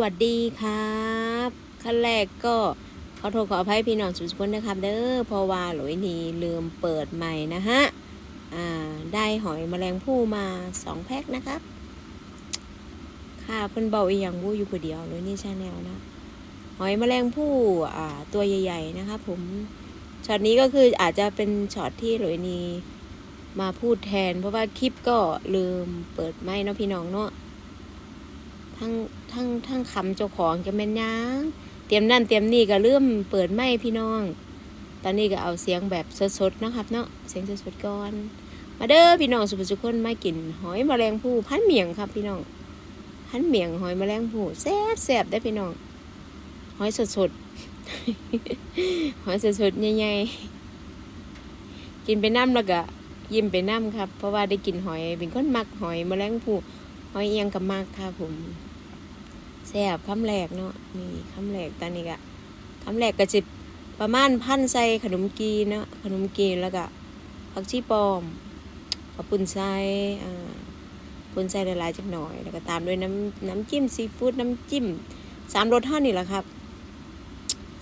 วัสดีครับขั้นแรกก็ขอโทษขออภัยพี่น้องสุขคนนะครับ เด้อเพราะว่าหลุยนีลืมเปิดใหม่นะฮะอ่าได้หอยแมลงภู่มาสองแพ็คนะครับค่ะเพิ่นเบาอีหยังบูอยู่ผู้เดียวหลุยนี่ชาแนลนะหอยแมลงภู่อ่าตัวใหญ่ ๆ นะครับผมช็อตนี้ก็คืออาจจะเป็นช็อตที่หลุยนีมาพูดแทน เพราะว่าคลิปก็ลืมเปิดไม้เนาะพี่น้องเนาะ ทั้งทั้งทั้งคำเจ้าของจะแม่นยังเตรียมนั่นเตรียมนี่ก็เริ่มเปิดไม่พี่น้อง ตอนนี้ก็เอาเสียงแบบสดๆนะครับ เนาะเสียงสดๆก่อน มาเด้อพี่น้องสุภสุคนมากินหอยแมลงภู่พันเมียงครับพี่น้องพันเมียงหอยแมลงภู่แซ่บแซ่บได้พี่น้องหอยสดๆหอยสดๆใหญ่ๆกินไปน้ำแล้วก็ยิ้มไปน้ำครับ เพราะว่าได้กินหอยเป็นคนมักหอยแมลงภู่หอยเอียงกับมากค่ะผม แซ่บคำแรกเนาะนี่คำแรกตอนนี้ก็คำแรกก็จิบประมาณพันใส่ขนมกีเนาะขนมกีแล้วก็ผักชีปลอมกับปุ่นใส่ปุ่นใส่ละลายจักหน่อย แล้วก็ตามด้วยน้ำน้ำจิ้มซีฟู้ดน้ำจิ้มสามรสท่านี่แหละครับ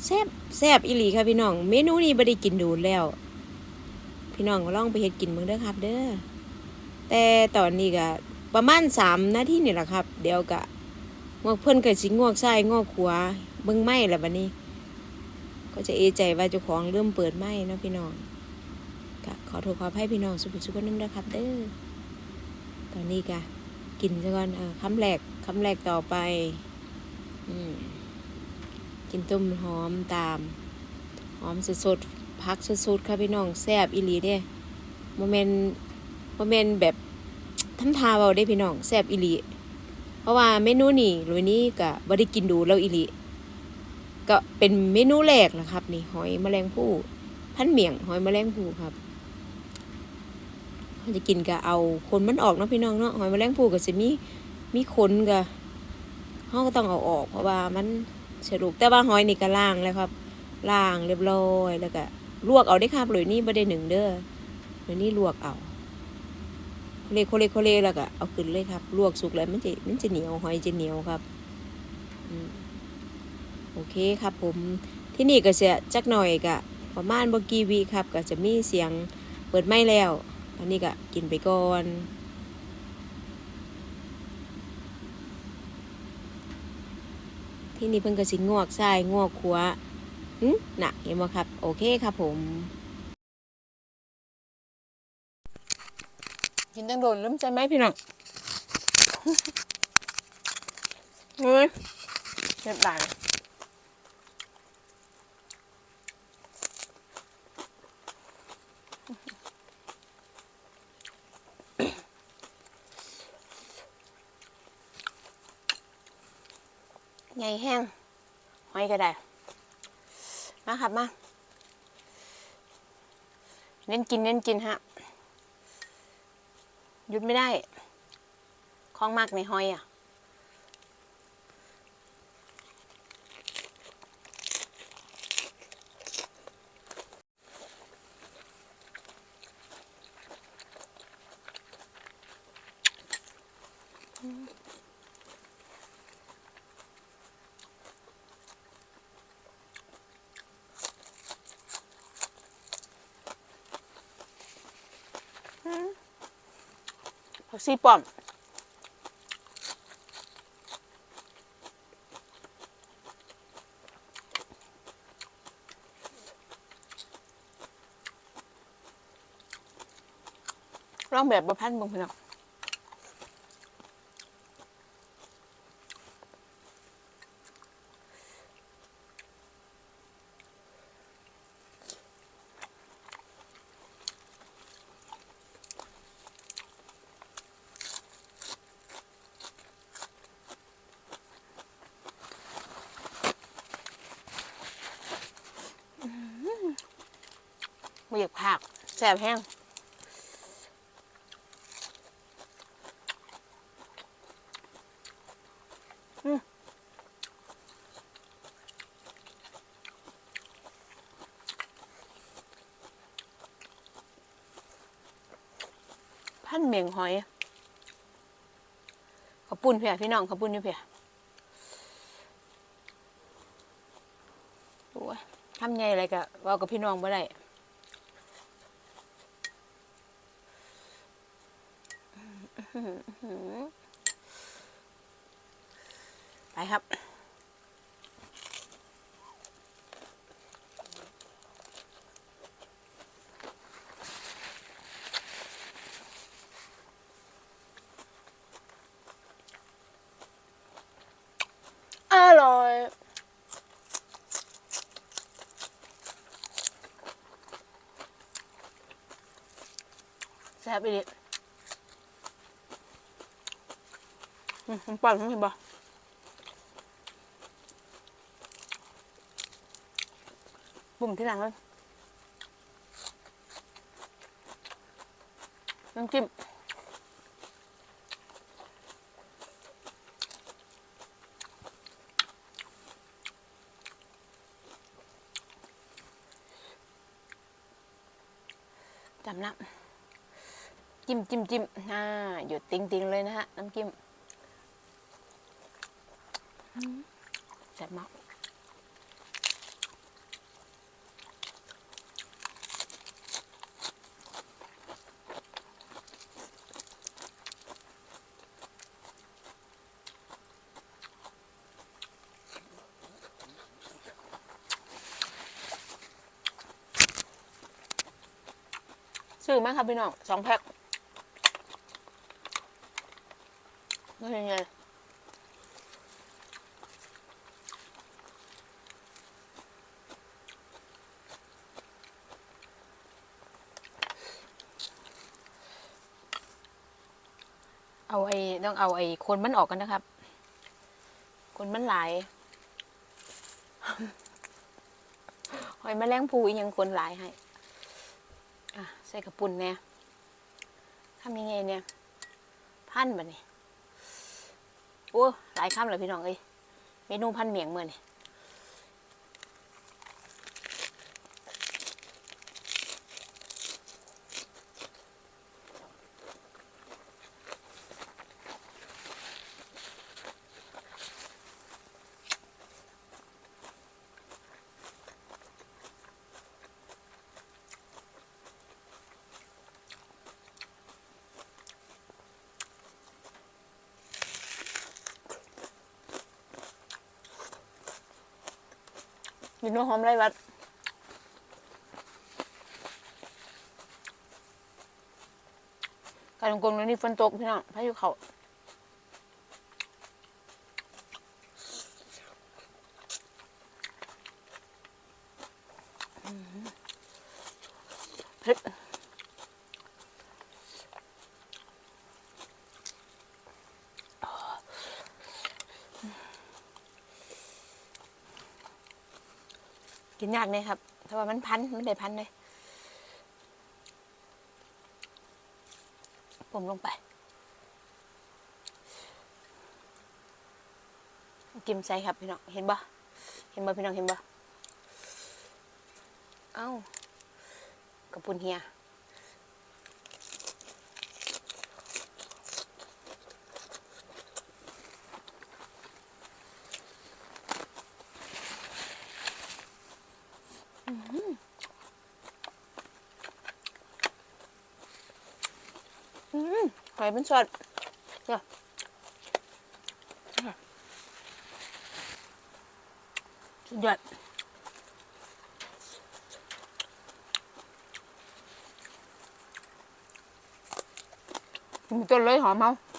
แซ่บแซ่บอีหลีค่ะพี่น้อง เมนูนี้บ่ได้กินดูแล้ว พี่น้องก็ลองไปเฮ็ดกินเบิ่งเด้อครับ เด้อแต่ตอนนี้ก็ประมาณสามนาทีนี่แหละครับ เดี๋ยวกะ งอกเพิ่นก็สิงอกซ้ายงอกขวาเบิ่งไม้แล้วบัดนี้ ก็จะเอใจว่าเจ้าของเริ่มเปิดไม้เนาะพี่น้องกะขอโทษขออภัยพี่น้องสุภสุขน้ำนะครับเด้อตอนนี้กะกินซะก่อนเออคำแรกคำแรกต่อไปอืมกินต้มหอมตาม หอมสดๆพักสดๆค่ะพี่น้องแซ่บอีหลีเด้โมเมนต์โมเมนต์แบบทำทาเบาได้พี่น้องแซ่บอิลี ราะว่าเมนูนี่ลุยนี้ก็บ่ได้กินดูแล้วอิลีก็เป็นเมนูแรกล่ะครับ นี่หอยแมลงภู่พันเมียง หอยแมลงภู่ครับเขาจะกินก็เอาคนมันออกเนาะพี่น้องเนาะหอยแมลงภู่ก็จะมีมีขนก็เขาก็ต้องเอาออก เพราะว่ามันสรุปแต่ว่าหอยนี่ก็ล้างแล้วครับล้างเรียบร้อยแล้วก็ลวกเอาได้ครับลุยนี่บ่ได้หนึ่งเด้อลุยนี่ลวกเอา เลโคเลโคเลแล้วก็เอาขึ้นเลยครับ ลวกสุกแล้วมันจะมันจะเหนียวหอยจะเหนียวครับโอเคครับผมที่นี่ก็จะจักหน่อยก็ประมาณบกีวีครับ ก็จะมีเสียงเปิดไม้แล้วตอนนี้ก็กินไปก่อนที่นี่เพิ่งกระสิงวกซ้ายงวกขวหึน่ะเห็นไหมครับ โอเคครับผม กินตั้งโดนเริ่มใจไหมพี่น้องเฮ้ยเจ็บหลายใหญ่แห้งหอยก็ได้ มาครับมา เน้นกินเน้นกินฮะ หยุดไม่ได้คล้องมากในหอยอะ ผัก ซี่ป้อมลองแบบประพันธ์บางพี่น้อง ไม่ยากผักแสบแห้งพันเมียงหอยขาวปุ้นเพียพี่น้องขาวปุ้นนี่เพียอ้ยทำไงอะไรกะเว่ากับพี่น้องบ่ได้ ไปครับอร่อยแซ่บอีก มมันปั่นมันเห็นปะบุ่มที่หลังเลยน้ำจิ้มจำน้ำจิ้มจิ้มจิ้มอ่าหยุดติงติงเลยนะฮะ น้ำจิ้ม แซ่บมากซื้อมาครับพี่น้องสองแพ็คนี่เป็นไง เอาไอ้ต้องเอาไอ้คนมันออกกันนะครับ คนมันหลายหอยแมลงภูอีกยังคนหลายให้อะใส่กระปุ่นเนี่ยทำยังไงเนี่ย พันบ่เนี่ยโอ้หลายคำเลยพี่น้องเอ้ยเมนูพันเมียงเมื่อนี่ กินูหอมไรวัดการกงตรงนี่ฝนตกพี่น้องพายุเขา กินยากเลยครับเพราะว่ามันพันมันได้พันเลยผมลงไป กิมใส่ครับพี่น้องเห็นบ่เห็นบ่พี่น้องเห็นบ่เอ้ากระปุนเฮีย อื้อหืออื้อ หือหอยเป็นส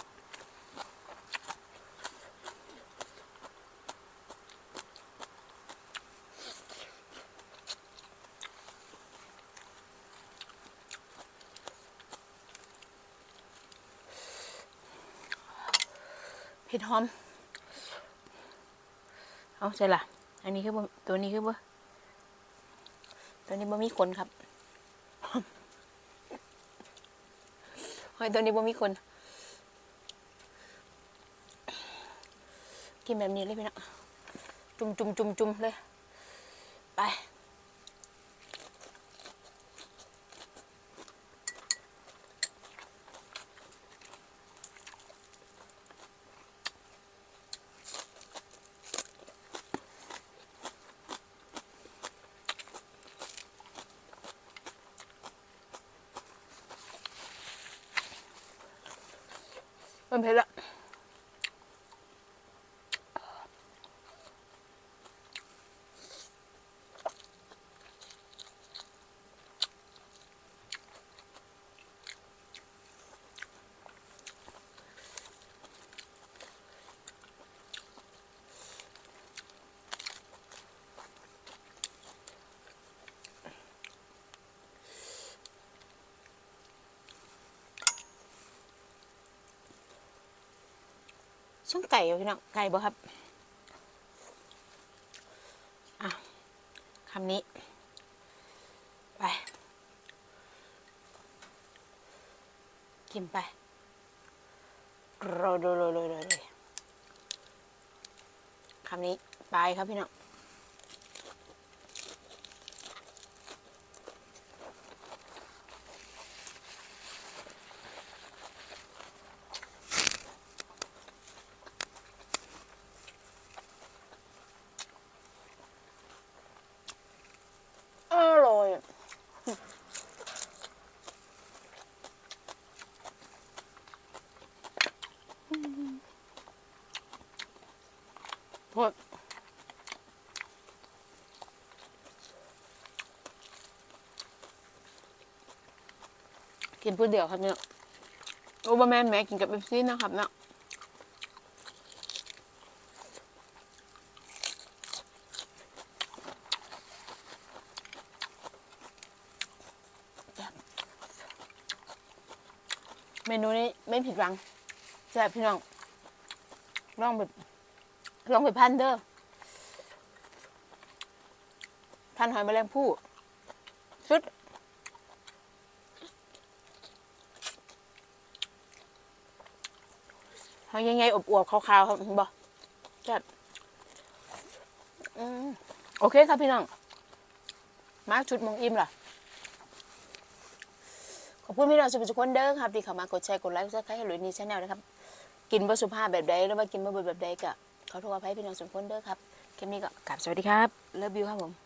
เนี่ยสุดยอมเลยหอมเมาเผ็ดหอม เอาใช่ละอันนี้คือตัวนี้คือบ่ตัวนี้บ่มีขนครับหอยตัวนี้บ่มีขนกินแบบนี้เลยพี่น้องจุ่มจุ่มจุ่มจุ่มเลย ไป มันเช่างไก่อยู่พี่น้องไก่บ่ครับอะคำนี้ ไป กินไปรยโรยโรยโรยโรยโรยคำนี้ ไปครับพี่น้อง อร่อยอะ โทษกินพูดเดียวครับเนี่ยโอ้บะแมนแม่กินกับเบปซี่นะครับเนาะเมนูนี้ไม่ผิดหวังแซ่บพี่น้องลองไป ลองไปพันเด้อพันหอยแมลงภู่สุดหอยยังไงอบอวบขาวๆครับบ่แซ่บอืมโอเคครับพี่น้อง มาชุดมองอิ่มล่ะขอบคุณพี่น้องสุภทุกคนเด้อครับที่เข้ามากดแชร์กดไลค์กดซับสไครต์ให้หลุยนี่ชาแนลนะครับ กินบ่สุภาพแบบใดหรือว่ากินบ่เบิดแบบใดก็ ขอโทษอภัยพี่น้องสุนทุกคนเด้อครับ คลิปนี้ก็กลับสวัสดีครับ เลิฟบิวครับผม